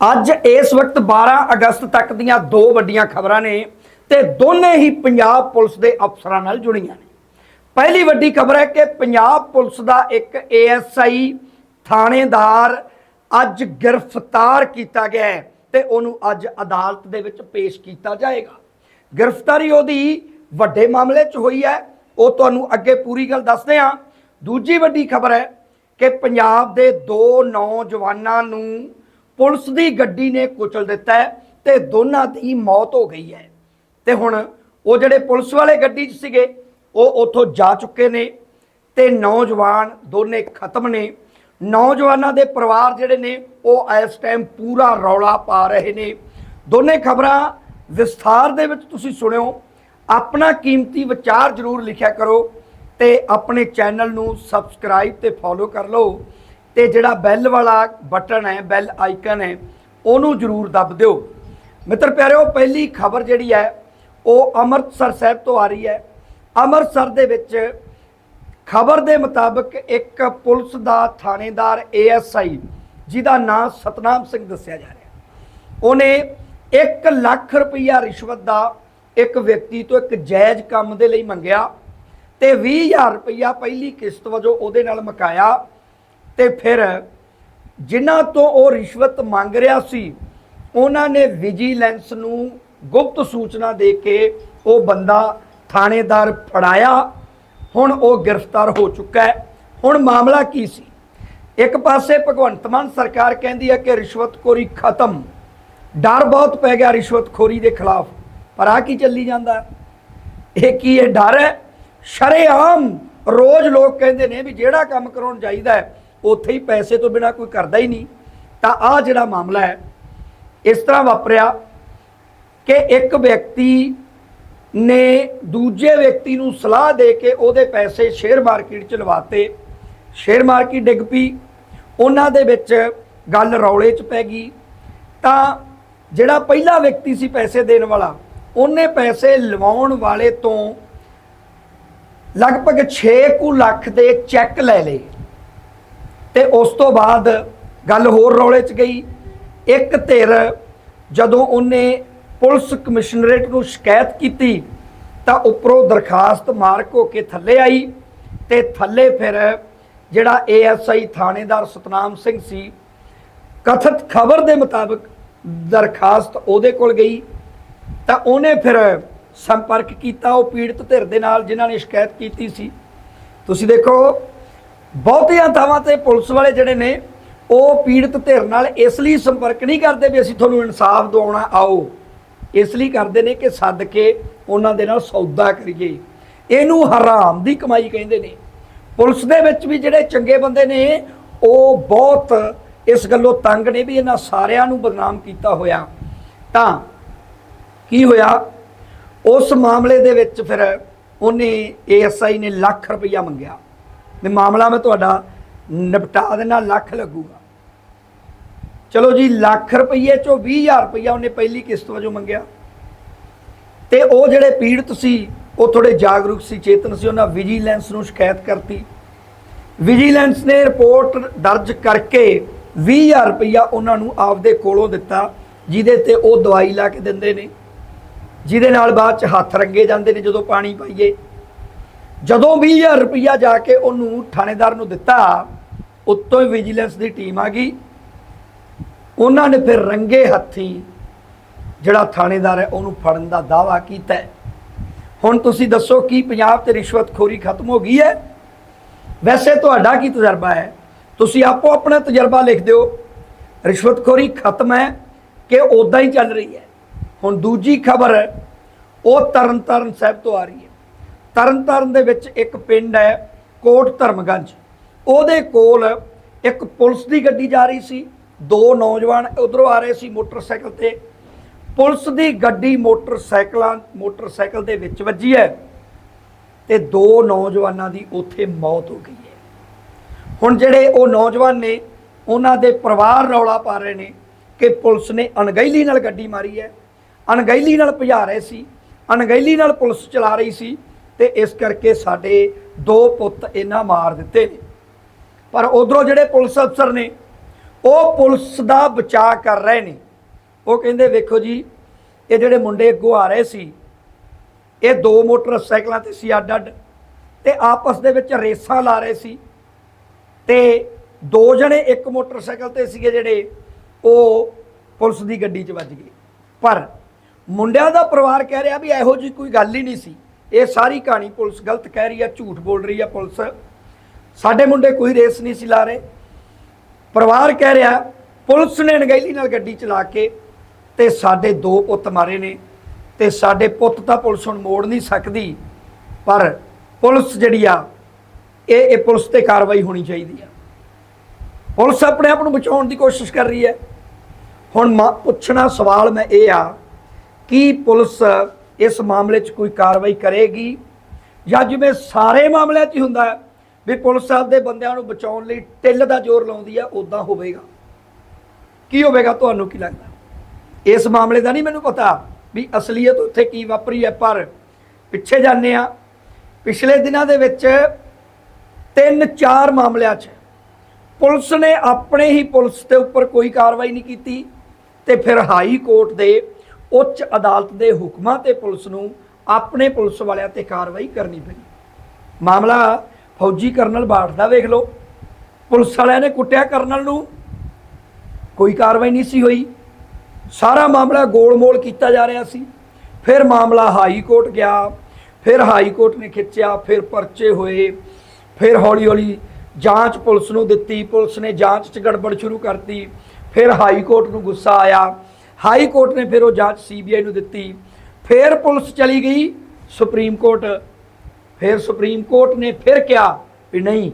ਅੱਜ ਇਸ ਵਕਤ 12 ਅਗਸਤ ਤੱਕ ਦੀਆਂ ਦੋ ਵੱਡੀਆਂ ਖਬਰਾਂ ਨੇ ਤੇ ਦੋਨੇ ਹੀ ਪੰਜਾਬ ਪੁਲਿਸ ਦੇ ਅਫਸਰਾਂ ਨਾਲ ਜੁੜੀਆਂ ਨੇ। ਪਹਿਲੀ ਵੱਡੀ ਖਬਰ ਹੈ ਕਿ ਪੰਜਾਬ ਪੁਲਿਸ ਦਾ ਇੱਕ ਏਐਸਆਈ ਥਾਣੇਦਾਰ ਅੱਜ ਗ੍ਰਿਫਤਾਰ ਕੀਤਾ ਗਿਆ ਹੈ ਤੇ ਉਹਨੂੰ ਅੱਜ ਅਦਾਲਤ ਦੇ ਵਿੱਚ ਪੇਸ਼ ਕੀਤਾ ਜਾਏਗਾ। ਗ੍ਰਿਫਤਾਰੀ ਉਹਦੀ ਵੱਡੇ ਮਾਮਲੇ 'ਚ ਹੋਈ ਹੈ। ਉਹ ਤੁਹਾਨੂੰ ਅੱਗੇ ਪੂਰੀ ਗੱਲ ਦੱਸਦੇ ਹਾਂ। ਦੂਜੀ ਵੱਡੀ ਖਬਰ ਹੈ ਕਿ ਪੰਜਾਬ ਦੇ ਦੋ ਨੌਜਵਾਨਾਂ ਨੂੰ ਪੁਲਿਸ ਦੀ ਗੱਡੀ ਨੇ ਕੁਚਲ ਦਿੱਤਾ ਹੈ ਤੇ ਦੋਨਾਂ ਦੀ ਮੌਤ ਹੋ ਗਈ ਹੈ। ਤੇ ਹੁਣ ਉਹ ਜਿਹੜੇ ਪੁਲਿਸ ਵਾਲੇ ਗੱਡੀ 'ਚ ਸੀਗੇ, ਉਹ ਉੱਥੋਂ ਜਾ ਚੁੱਕੇ ਨੇ ਤੇ ਨੌਜਵਾਨ ਦੋਨੇ ਖਤਮ ਨੇ। ਨੌਜਵਾਨਾਂ ਦੇ ਪਰਿਵਾਰ ਜਿਹੜੇ ਨੇ, ਉਹ ਇਸ ਟਾਈਮ ਪੂਰਾ ਰੌਲਾ ਪਾ ਰਹੇ ਨੇ। ਦੋਨੇ ਖਬਰਾਂ ਵਿਸਥਾਰ ਦੇ ਵਿੱਚ ਤੁਸੀਂ ਸੁਣਿਓ। ਆਪਣਾ ਕੀਮਤੀ ਵਿਚਾਰ ਜ਼ਰੂਰ ਲਿਖਿਆ ਕਰੋ ਤੇ ਆਪਣੇ ਚੈਨਲ ਨੂੰ ਸਬਸਕ੍ਰਾਈਬ ਤੇ ਫੋਲੋ ਕਰ ਲਓ। ਤੇ ਜਿਹੜਾ ਬੈਲ ਵਾਲਾ ਬਟਨ ਹੈ ਬੈਲ ਆਈਕਨ ਹੈ, ਉਹਨੂੰ ਜ਼ਰੂਰ ਦੱਬ ਦਿਓ। ਮਿੱਤਰ ਪਿਆਰਿਓ, ਪਹਿਲੀ ਖਬਰ ਜਿਹੜੀ ਹੈ, ਉਹ ਅੰਮ੍ਰਿਤਸਰ ਸਾਹਿਬ ਤੋਂ ਆ ਰਹੀ ਹੈ। ਅੰਮ੍ਰਿਤਸਰ ਦੇ ਵਿੱਚ ਖਬਰ ਦੇ ਮੁਤਾਬਕ ਇੱਕ ਪੁਲਿਸ ਦਾ ਥਾਣੇਦਾਰ ਏਐਸਆਈ ਜਿਹਦਾ ਨਾਮ ਸਤਨਾਮ ਸਿੰਘ ਦੱਸਿਆ ਜਾ ਰਿਹਾ। ਉਹਨੇ 1 ਲੱਖ ਰੁਪਈਆ ਰਿਸ਼ਵਤ ਦਾ ਇੱਕ ਵਿਅਕਤੀ ਤੋਂ ਇੱਕ ਜਾਇਜ਼ ਕੰਮ ਦੇ ਲਈ ਮੰਗਿਆ ਤੇ 20000 ਰੁਪਈਆ ਪਹਿਲੀ ਕਿਸ਼ਤ ਵਜੋਂ ਉਹਦੇ ਨਾਲ ਮਕਾਇਆ। ਤੇ ਫਿਰ ਜਿਨ੍ਹਾਂ ਤੋਂ ਉਹ ਰਿਸ਼ਵਤ ਮੰਗ ਰਿਹਾ ਸੀ, ਉਹਨਾਂ ਨੇ ਵਿਜੀਲੈਂਸ ਨੂੰ ਗੁਪਤ ਸੂਚਨਾ ਦੇ ਕੇ ਉਹ ਬੰਦਾ ਥਾਣੇਦਾਰ ਫੜਾਇਆ। ਹੁਣ ਉਹ ਗ੍ਰਿਫਤਾਰ ਹੋ ਚੁੱਕਾ ਹੈ। ਹੁਣ ਮਾਮਲਾ ਕੀ ਸੀ? ਇੱਕ ਪਾਸੇ ਭਗਵੰਤ ਮਾਨ ਸਰਕਾਰ ਕਹਿੰਦੀ ਹੈ ਕਿ ਰਿਸ਼ਵਤਖੋਰੀ ਖਤਮ। ਡਰ ਬਹੁਤ ਪੈ ਗਿਆ ਰਿਸ਼ਵਤਖੋਰੀ ਦੇ ਖਿਲਾਫ। ਪਰ ਆ ਕੀ ਚੱਲੀ ਜਾਂਦਾ ਇਹ ਕੀ ਇਹ ਡਰ ਹੈ? ਸ਼ਰੇਆਮ ਰੋਜ਼ ਲੋਕ ਕਹਿੰਦੇ ਨੇ ਵੀ ਜਿਹੜਾ ਕੰਮ ਕਰਾਉਣ ਚਾਹੀਦਾ ਹੈ ਉੱਥੇ ਹੀ ਪੈਸੇ ਤੋਂ ਬਿਨਾ ਕੋਈ ਕਰਦਾ ਹੀ ਨਹੀਂ। ਤਾਂ ਆ ਜਿਹੜਾ ਮਾਮਲਾ ਹੈ, ਇਸ ਤਰ੍ਹਾਂ ਵਾਪਰਿਆ ਕਿ ਇੱਕ ਵਿਅਕਤੀ ਨੇ ਦੂਜੇ ਵਿਅਕਤੀ ਨੂੰ ਸਲਾਹ ਦੇ ਕੇ ਉਹਦੇ ਪੈਸੇ ਸ਼ੇਅਰ ਮਾਰਕੀਟ 'ਚ ਲਵਾਤੇ। ਸ਼ੇਅਰ ਮਾਰਕੀਟ ਡਿੱਗ ਪਈ। ਉਹਨਾਂ ਦੇ ਵਿੱਚ ਗੱਲ ਰੌਲੇ 'ਚ ਪੈ ਗਈ। ਤਾਂ ਜਿਹੜਾ ਪਹਿਲਾ ਵਿਅਕਤੀ ਸੀ ਪੈਸੇ ਦੇਣ ਵਾਲਾ, ਉਹਨੇ ਪੈਸੇ ਲਵਾਉਣ ਵਾਲੇ ਤੋਂ ਲਗਭਗ 6 ਕੁ ਲੱਖ ਦੇ ਚੈੱਕ ਲੈ ਲਏ। ਤੇ ਉਸ ਤੋਂ ਬਾਅਦ ਗੱਲ ਹੋਰ ਰੌਲੇ 'ਚ ਗਈ। ਇੱਕ ਧਿਰ ਜਦੋਂ ਉਹਨੇ ਪੁਲਿਸ ਕਮਿਸ਼ਨਰੇਟ ਨੂੰ ਸ਼ਿਕਾਇਤ ਕੀਤੀ, ਤਾਂ ਉੱਪਰੋਂ ਦਰਖਾਸਤ ਮਾਰਕ ਹੋ ਕੇ ਥੱਲੇ ਆਈ ਤੇ ਥੱਲੇ ਫਿਰ ਜਿਹੜਾ ਏਐਸਆਈ ਥਾਣੇਦਾਰ ਸਤਨਾਮ ਸਿੰਘ ਸੀ, ਕਥਿਤ ਖਬਰ ਦੇ ਮੁਤਾਬਕ ਦਰਖਾਸਤ ਉਹਦੇ ਕੋਲ ਗਈ। ਤਾਂ ਉਹਨੇ ਫਿਰ ਸੰਪਰਕ ਕੀਤਾ ਉਹ ਪੀੜਤ ਧਿਰ ਦੇ ਨਾਲ ਜਿਨ੍ਹਾਂ ਨੇ ਸ਼ਿਕਾਇਤ ਕੀਤੀ ਸੀ। ਤੁਸੀਂ ਦੇਖੋ ਬਹੁਤੀਆਂ ਥਾਵਾਂ ਤੇ ਪੁਲਿਸ ਵਾਲੇ ਜਿਹੜੇ ਨੇ, ਉਹ ਪੀੜਤ ਧਿਰ ਨਾਲ ਇਸ ਲਈ ਸੰਪਰਕ ਨਹੀਂ ਕਰਦੇ ਵੀ ਅਸੀਂ ਤੁਹਾਨੂੰ ਇਨਸਾਫ ਦਿਵਾਉਣਾ, ਆਓ। ਇਸ ਲਈ ਕਰਦੇ ਨੇ ਕਿ ਸੱਦ ਕੇ ਉਹਨਾਂ ਦੇ ਨਾਲ ਸੌਦਾ ਕਰੀਏ। ਇਹਨੂੰ ਹਰਾਮ ਦੀ ਕਮਾਈ ਕਹਿੰਦੇ ਨੇ। ਪੁਲਿਸ ਦੇ ਵਿੱਚ ਵੀ ਜਿਹੜੇ ਚੰਗੇ ਬੰਦੇ ਨੇ, ਉਹ ਬਹੁਤ ਇਸ ਗੱਲੋਂ ਤੰਗ ਨੇ ਵੀ ਇਹਨਾਂ ਸਾਰਿਆਂ ਨੂੰ ਬਦਨਾਮ ਕੀਤਾ ਹੋਇਆ। ਤਾਂ ਕੀ ਹੋਇਆ? ਉਸ ਮਾਮਲੇ ਦੇ ਵਿੱਚ ਫਿਰ ਉਹਨੇ ਏਐਸਆਈ ਨੇ ਲੱਖ ਰੁਪਈਆ ਮੰਗਿਆ। ਵੀ ਮਾਮਲਾ ਮੈਂ ਤੁਹਾਡਾ ਨਿਪਟਾ ਦੇਣਾ, ਲੱਖ ਲੱਗੂਗਾ। ਚਲੋ ਜੀ, ਲੱਖ ਰੁਪਈਏ ਚੋਂ 20000 ਰੁਪਈਆ ਉਹਨੇ ਪਹਿਲੀ ਕਿਸ਼ਤ ਵਜੋਂ ਮੰਗਿਆ। ਤੇ ਉਹ ਜਿਹੜੇ ਪੀੜਤ ਸੀ, ਉਹ ਥੋੜੇ ਜਾਗਰੂਕ ਸੀ, ਚੇਤਨ ਸੀ, ਉਹਨਾਂ ਵਿਜੀਲੈਂਸ ਨੂੰ ਸ਼ਿਕਾਇਤ ਕਰਤੀ। ਵਿਜੀਲੈਂਸ ਨੇ ਰਿਪੋਰਟ ਦਰਜ ਕਰਕੇ 20000 ਰੁਪਈਆ ਉਹਨਾਂ ਨੂੰ ਆਪਦੇ ਕੋਲੋਂ ਦਿੱਤਾ, ਜਿਹਦੇ ਤੇ ਉਹ ਦਵਾਈ ਲਾ ਕੇ ਦਿੰਦੇ ਨੇ। ਜਿਹਦੇ ਨਾਲ ਬਾਅਦ ਚ ਹੱਥ ਰੰਗੇ ਜਾਂਦੇ ਨੇ ਜਦੋਂ ਪਾਣੀ ਪਾਈਏ। ਜਦੋਂ 20000 ਰੁਪਈਆ ਜਾ ਕੇ ਉਹਨੂੰ ਥਾਣੇਦਾਰ ਨੂੰ ਦਿੱਤਾ, ਉੱਤੋਂ ਹੀ ਵਿਜੀਲੈਂਸ ਦੀ ਟੀਮ ਆ ਗਈ। ਉਹਨਾਂ ਨੇ ਫਿਰ ਰੰਗੇ ਹੱਥੀ ਜਿਹੜਾ ਥਾਣੇਦਾਰ ਹੈ ਉਹਨੂੰ ਫੜਨ ਦਾ ਦਾਵਾ ਕੀਤਾ ਹੁਣ ਤੁਸੀਂ ਦੱਸੋ ਕੀ ਪੰਜਾਬ ਤੇ ਰਿਸ਼ਵਤਖੋਰੀ ਖਤਮ ਹੋ ਗਈ ਹੈ? ਵੈਸੇ ਤੁਹਾਡਾ ਕੀ ਤਜਰਬਾ ਹੈ? ਤੁਸੀਂ ਆਪੋ ਆਪਣਾ ਤਜਰਬਾ ਲਿਖ ਦਿਓ ਰਿਸ਼ਵਤਖੋਰੀ ਖਤਮ ਹੈ ਕਿ ਉਦਾਂ ਹੀ ਚੱਲ ਰਹੀ ਹੈ? ਹੁਣ ਦੂਜੀ ਖਬਰ ਉਹ ਤਰਨਤਾਰਨ ਸਾਹਿਬ ਤੋਂ ਆ ਰਹੀ ਹੈ। ਤਰਨਤਾਰਨ ਦੇ ਵਿੱਚ ਇੱਕ ਪਿੰਡ ਹੈ, ਕੋਟ ਧਰਮਗੰਜ। ਉਹਦੇ ਕੋਲ ਇੱਕ ਪੁਲਿਸ ਦੀ ਗੱਡੀ ਜਾ ਰਹੀ ਸੀ, ਦੋ ਨੌਜਵਾਨ ਉਧਰੋਂ ਆ ਰਹੇ ਸੀ ਮੋਟਰਸਾਈਕਲ ਤੇ। ਪੁਲਿਸ ਦੀ ਗੱਡੀ ਮੋਟਰਸਾਈਕਲਾਂ, ਮੋਟਰਸਾਈਕਲ ਦੇ ਵਿੱਚ ਵੱਜੀ ਹੈ ਤੇ ਦੋ ਨੌਜਵਾਨਾਂ ਦੀ ਉੱਥੇ ਮੌਤ ਹੋ ਗਈ ਹੈ। ਹੁਣ ਜਿਹੜੇ ਉਹ ਨੌਜਵਾਨ ਨੇ, ਉਹਨਾਂ ਦੇ ਪਰਿਵਾਰ ਰੌਲਾ ਪਾ ਰਹੇ ਨੇ ਕਿ ਪੁਲਿਸ ਨੇ ਅਣਗਹਿਲੀ ਨਾਲ ਗੱਡੀ ਮਾਰੀ ਹੈ। ਅਣਗਹਿਲੀ ਨਾਲ ਭਜਾ ਰਹੇ ਸੀ, ਅਣਗਹਿਲੀ ਨਾਲ ਪੁਲਿਸ ਚਲਾ ਰਹੀ ਸੀ। ਤੇ ਇਸ ਕਰਕੇ ਸਾਡੇ ਦੋ ਪੁੱਤ ਇਹਨਾਂ ਮਾਰ ਦਿੱਤੇ ਨੇ। ਪਰ ਉਧਰੋਂ ਜਿਹੜੇ ਪੁਲਿਸ ਅਫਸਰ ਨੇ, ਉਹ ਪੁਲਿਸ ਦਾ ਬਚਾਅ ਕਰ ਰਹੇ ਨੇ। ਉਹ ਕਹਿੰਦੇ, ਵੇਖੋ ਜੀ, ਇਹ ਜਿਹੜੇ ਮੁੰਡੇ ਅੱਗੋਂ ਆ ਰਹੇ ਸੀ, ਇਹ ਦੋ ਮੋਟਰਸਾਈਕਲਾਂ ਤੇ ਸੀ ਅੱਡ ਅੱਡ ਤੇ ਆਪਸ ਦੇ ਵਿੱਚ ਰੇਸਾਂ ਲਾ ਰਹੇ ਸੀ ਤੇ ਦੋ ਜਣੇ ਇੱਕ ਮੋਟਰਸਾਈਕਲ ਤੇ ਸੀਗੇ ਜਿਹੜੇ, ਉਹ ਪੁਲਿਸ ਦੀ ਗੱਡੀ 'ਚ ਵੱਜ ਗਏ। ਪਰ ਮੁੰਡਿਆਂ ਦਾ ਪਰਿਵਾਰ ਕਹਿ ਰਿਹਾ ਵੀ ਇਹੋ ਜੀ ਕੋਈ ਗੱਲ ਹੀ ਨਹੀਂ ਸੀ। ਇਹ ਸਾਰੀ ਕਹਾਣੀ ਪੁਲਿਸ ਗਲਤ ਕਹਿ ਰਹੀ ਆ, ਝੂਠ ਬੋਲ ਰਹੀ ਆ ਪੁਲਿਸ। ਸਾਡੇ ਮੁੰਡੇ ਕੋਈ ਰੇਸ ਨਹੀਂ ਸੀ ਲਾ ਰਹੇ। ਪਰਿਵਾਰ ਕਹਿ ਰਿਹਾ, ਪੁਲਿਸ ਨੇ ਨਗੈਲੀ ਨਾਲ ਗੱਡੀ ਚਲਾ ਕੇ ਤੇ ਸਾਡੇ ਦੋ ਪੁੱਤ ਮਾਰੇ ਨੇ ਤੇ ਸਾਡੇ ਪੁੱਤ ਤਾਂ ਪੁਲਿਸ ਹੁਣ ਮੋੜ ਨਹੀਂ ਸਕਦੀ, ਪਰ ਪੁਲਿਸ ਜਿਹੜੀ ਆ, ਇਹ ਇਹ ਪੁਲਿਸ ਤੇ ਕਾਰਵਾਈ ਹੋਣੀ ਚਾਹੀਦੀ ਆ। ਪੁਲਿਸ ਆਪਣੇ ਆਪ ਨੂੰ ਬਚਾਉਣ ਦੀ ਕੋਸ਼ਿਸ਼ ਕਰ ਰਹੀ ਹੈ। ਹੁਣ ਮਾ- ਪੁੱਛਣਾ ਸਵਾਲ ਮੈਂ ਇਹ ਆ, ਕਿ ਪੁਲਿਸ ਇਸ ਮਾਮਲੇ 'ਚ ਕੋਈ ਕਾਰਵਾਈ ਕਰੇਗੀ? ਜਾਂ ਜਿਵੇਂ ਸਾਰੇ ਮਾਮਲਿਆਂ 'ਚ ਹੀ ਹੁੰਦਾ ਹੈ ਵੀ ਪੁਲਿਸ ਸਾਹਿਬ ਦੇ ਬੰਦਿਆਂ ਨੂੰ ਬਚਾਉਣ ਲਈ ਟਿੱਲ ਦਾ ਜ਼ੋਰ ਲਾਉਂਦੀ ਆ ਉਦਾਂ ਹੋਵੇਗਾ। ਕੀ ਹੋਵੇਗਾ, ਤੁਹਾਨੂੰ ਕੀ ਲੱਗਦਾ? ਇਸ ਮਾਮਲੇ ਦਾ ਨਹੀਂ ਮੈਨੂੰ ਪਤਾ ਵੀ ਅਸਲੀਅਤ ਉੱਥੇ ਕੀ ਵਾਪਰੀ ਹੈ, ਪਰ ਪਿੱਛੇ ਜਾਂਦੇ ਆ ਪਿਛਲੇ ਦਿਨਾਂ ਦੇ ਵਿੱਚ ਤਿੰਨ ਚਾਰ ਮਾਮਲਿਆਂ 'ਚ ਪੁਲਿਸ ਨੇ ਆਪਣੇ ਹੀ ਪੁਲਿਸ ਦੇ ਉੱਪਰ ਕੋਈ ਕਾਰਵਾਈ ਨਹੀਂ ਕੀਤੀ ਤੇ ਫਿਰ ਹਾਈ ਕੋਰਟ ਦੇ ਉੱਚ ਅਦਾਲਤ ਦੇ ਹੁਕਮਾਂ ਤੇ ਪੁਲਿਸ ਨੂੰ ਆਪਣੇ ਪੁਲਿਸ ਵਾਲਿਆਂ ਤੇ ਕਾਰਵਾਈ ਕਰਨੀ ਪਈ। ਮਾਮਲਾ ਫੌਜੀ ਕਰਨਲ ਬਾਠ ਦਾ ਵੇਖ ਲਓ। ਪੁਲਿਸ ਵਾਲਿਆਂ ਨੇ ਕੁੱਟਿਆ ਕਰਨਲ ਨੂੰ। ਕੋਈ ਕਾਰਵਾਈ ਨਹੀਂ ਸੀ ਹੋਈ। ਸਾਰਾ ਮਾਮਲਾ ਗੋਲ-ਮੋਲ ਕੀਤਾ ਜਾ ਰਿਹਾ ਸੀ। ਫਿਰ ਮਾਮਲਾ ਹਾਈ ਕੋਰਟ ਗਿਆ। ਫਿਰ ਹਾਈ ਕੋਰਟ ਨੇ ਖਿੱਚਿਆ। ਫਿਰ ਪਰਚੇ ਹੋਏ। ਫਿਰ ਹੌਲੀ-ਹੌਲੀ ਜਾਂਚ ਪੁਲਿਸ ਨੂੰ ਦਿੱਤੀ। ਪੁਲਿਸ ਨੇ ਜਾਂਚ 'ਚ ਗੜਬੜ ਸ਼ੁਰੂ ਕਰਤੀ। ਫਿਰ ਹਾਈ ਕੋਰਟ ਨੂੰ ਗੁੱਸਾ ਆਇਆ। ਹਾਈ ਕੋਰਟ ਨੇ ਫਿਰ ਉਹ ਜਾਂਚ ਸੀਬੀਆਈ ਨੂੰ ਦਿੱਤੀ। ਫਿਰ ਪੁਲਿਸ ਚਲੀ ਗਈ, ਸੁਪਰੀਮ ਕੋਰਟ। ਫਿਰ ਸੁਪਰੀਮ ਕੋਰਟ ਨੇ ਫਿਰ ਕਿਹਾ ਵੀ ਨਹੀਂ,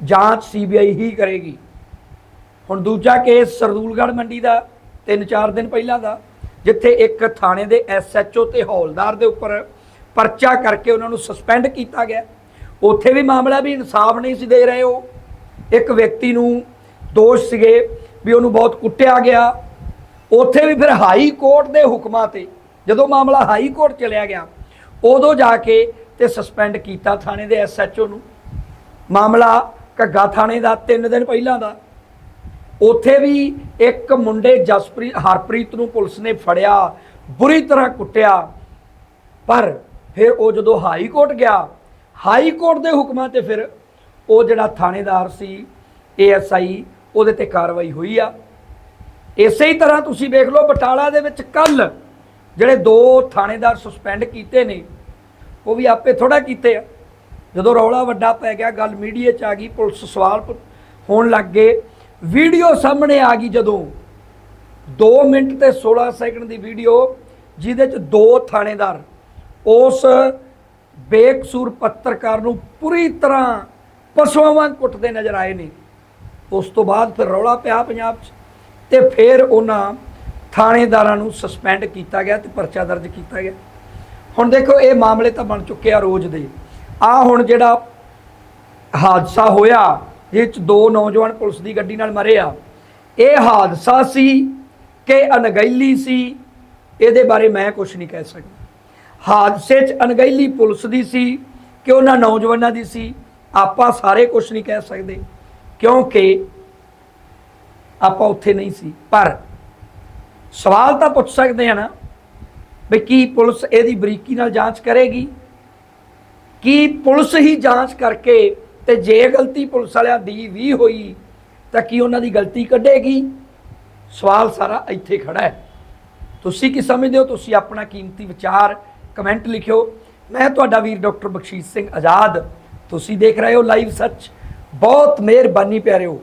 ਜਾਂਚ ਸੀਬੀਆਈ ਹੀ ਕਰੇਗੀ। ਹੁਣ ਦੂਜਾ ਕੇਸ ਸਰਦੂਲਗੜ੍ਹ ਮੰਡੀ ਦਾ 3-4 ਦਿਨ ਪਹਿਲਾਂ ਦਾ, ਜਿੱਥੇ ਇੱਕ ਥਾਣੇ ਦੇ ਐਸਐਚਓ ਤੇ ਹੌਲਦਾਰ ਦੇ ਉੱਪਰ ਪਰਚਾ ਕਰਕੇ ਉਹਨਾਂ ਨੂੰ ਸਸਪੈਂਡ ਕੀਤਾ ਗਿਆ। ਉੱਥੇ ਵੀ ਮਾਮਲਾ ਵੀ ਇਨਸਾਫ ਨਹੀਂ ਸੀ ਦੇ ਰਹੇ ਉਹ। ਇੱਕ ਵਿਅਕਤੀ ਨੂੰ ਦੋਸ਼ ਸੀਗੇ ਵੀ ਉਹਨੂੰ ਬਹੁਤ ਕੁੱਟਿਆ ਗਿਆ। ਉੱਥੇ ਵੀ ਫਿਰ ਹਾਈ ਕੋਰਟ ਦੇ ਹੁਕਮਾਂ ਤੇ, ਜਦੋਂ ਮਾਮਲਾ ਹਾਈ ਕੋਰਟ ਚਲਿਆ ਗਿਆ, ਉਦੋਂ ਜਾ ਕੇ ਤੇ ਸਸਪੈਂਡ ਕੀਤਾ ਥਾਣੇ ਦੇ ਐਸਐਚਓ ਨੂੰ। ਮਾਮਲਾ ਘੱਗਾ ਥਾਣੇ ਦਾ 3 ਦਿਨ ਪਹਿਲਾਂ ਦਾ। ਉੱਥੇ ਵੀ ਇੱਕ ਮੁੰਡੇ ਜਸਪ੍ਰੀਤ, ਹਰਪ੍ਰੀਤ ਨੂੰ ਪੁਲਿਸ ਨੇ ਫੜਿਆ, ਬੁਰੀ ਤਰ੍ਹਾਂ ਕੁੱਟਿਆ। ਪਰ ਫਿਰ ਉਹ ਜਦੋਂ ਹਾਈ ਕੋਰਟ ਗਿਆ, ਹਾਈ ਕੋਰਟ ਦੇ ਹੁਕਮਾਂ ਤੇ ਫਿਰ ਉਹ ਜਿਹੜਾ ਥਾਣੇਦਾਰ ਸੀ ਏਐਸਆਈ ਉਹਦੇ ਤੇ ਕਾਰਵਾਈ ਹੋਈ ਆ। ਇਸੇ ਹੀ ਤਰ੍ਹਾਂ ਤੁਸੀਂ ਵੇਖ ਲਓ ਬਟਾਲਾ ਦੇ ਵਿੱਚ ਕੱਲ ਜਿਹੜੇ ਦੋ ਥਾਣੇਦਾਰ ਸਸਪੈਂਡ ਕੀਤੇ ਨੇ, ਉਹ ਵੀ ਆਪੇ ਥੋੜਾ ਕੀਤੇ ਆ। ਜਦੋਂ ਰੌਲਾ ਵੱਡਾ ਪੈ ਗਿਆ, ਗੱਲ ਮੀਡੀਆ 'ਚ ਆ ਗਈ, ਪੁਲਿਸ ਸਵਾਲ ਹੋਣ ਲੱਗ ਗਏ। ਵੀਡੀਓ ਸਾਹਮਣੇ ਆ ਗਈ ਜਦੋਂ। 2 ਮਿੰਟ ਤੇ 16 ਸੈਕਿੰਡ ਦੀ ਵੀਡੀਓ, ਜਿਹਦੇ 'ਚ ਦੋ ਥਾਣੇਦਾਰ, ਉਸ ਬੇਕਸੂਰ ਪੱਤਰਕਾਰ ਨੂੰ ਪੂਰੀ ਤਰ੍ਹਾਂ ਪਸ਼ੂਆਂ ਵਾਂਗ ਕੁੱਟਦੇ ਨਜ਼ਰ ਆਏ ਨੇ। ਉਸ ਤੋਂ ਬਾਅਦ ਫਿਰ ਰੌਲਾ ਪਿਆ ਪੰਜਾਬ 'ਚ। ਤੇ ਫਿਰ ਉਹਨਾਂ ਥਾਣੇਦਾਰਾਂ ਨੂੰ ਸਸਪੈਂਡ ਕੀਤਾ ਗਿਆ ਤੇ ਪਰਚਾ ਦਰਜ ਕੀਤਾ ਗਿਆ। ਹੁਣ ਦੇਖੋ, ਇਹ ਮਾਮਲੇ ਤਾਂ ਬਣ ਚੁੱਕੇ ਆ ਰੋਜ਼ ਦੇ। ਆ ਹੁਣ ਜਿਹੜਾ ਹਾਦਸਾ ਹੋਇਆ, ਜਿਹ ਚ ਦੋ ਨੌਜਵਾਨ ਪੁਲਿਸ ਦੀ ਗੱਡੀ ਨਾਲ ਮਰੇ ਆ, ਇਹ ਹਾਦਸਾ ਸੀ ਕਿ ਅਣਗਹਿਲੀ ਸੀ? ਇਹਦੇ ਬਾਰੇ ਮੈਂ ਕੁਝ ਨਹੀਂ ਕਹਿ ਸਕਦਾ। ਹਾਦਸੇ 'ਚ ਅਣਗਹਿਲੀ ਪੁਲਿਸ ਦੀ ਸੀ ਕਿ ਉਹਨਾਂ ਨੌਜਵਾਨਾਂ ਦੀ ਸੀ? ਆਪਾਂ ਸਾਰੇ ਕੁਝ ਨਹੀਂ ਕਹਿ ਸਕਦੇ, ਕਿਉਂਕਿ ਆਪਾਂ ਉੱਥੇ ਨਹੀਂ ਸੀ। ਪਰ ਸਵਾਲ ਤਾਂ ਪੁੱਛ ਸਕਦੇ ਆ ਨਾ ਵੀ ਕੀ ਪੁਲਿਸ ਇਹਦੀ ਬਰੀਕੀ ਨਾਲ ਜਾਂਚ ਕਰੇਗੀ? ਕੀ ਪੁਲਿਸ ਹੀ ਜਾਂਚ ਕਰਕੇ ਤੇ ਜੇ ਗਲਤੀ ਪੁਲਿਸ ਵਾਲਿਆਂ ਦੀ ਵੀ ਹੋਈ ਤਾਂ ਕੀ ਉਹਨਾਂ ਦੀ ਗਲਤੀ ਕੱਢੇਗੀ? ਸਵਾਲ ਸਾਰਾ ਇੱਥੇ ਖੜਾ ਹੈ। ਤੁਸੀਂ ਕੀ ਸਮਝਦੇ ਹੋ? ਤੁਸੀਂ ਆਪਣਾ ਕੀਮਤੀ ਵਿਚਾਰ ਕਮੈਂਟ ਲਿਖਿਓ। ਮੈਂ ਤੁਹਾਡਾ ਵੀਰ ਡਾਕਟਰ ਬਖਸ਼ੀਸ਼ ਸਿੰਘ ਆਜ਼ਾਦ। ਤੁਸੀਂ ਦੇਖ ਰਹੇ ਹੋ ਲਾਈਵ ਸੱਚ। ਬਹੁਤ ਮਿਹਰਬਾਨੀ ਪਿਆਰਿਓ।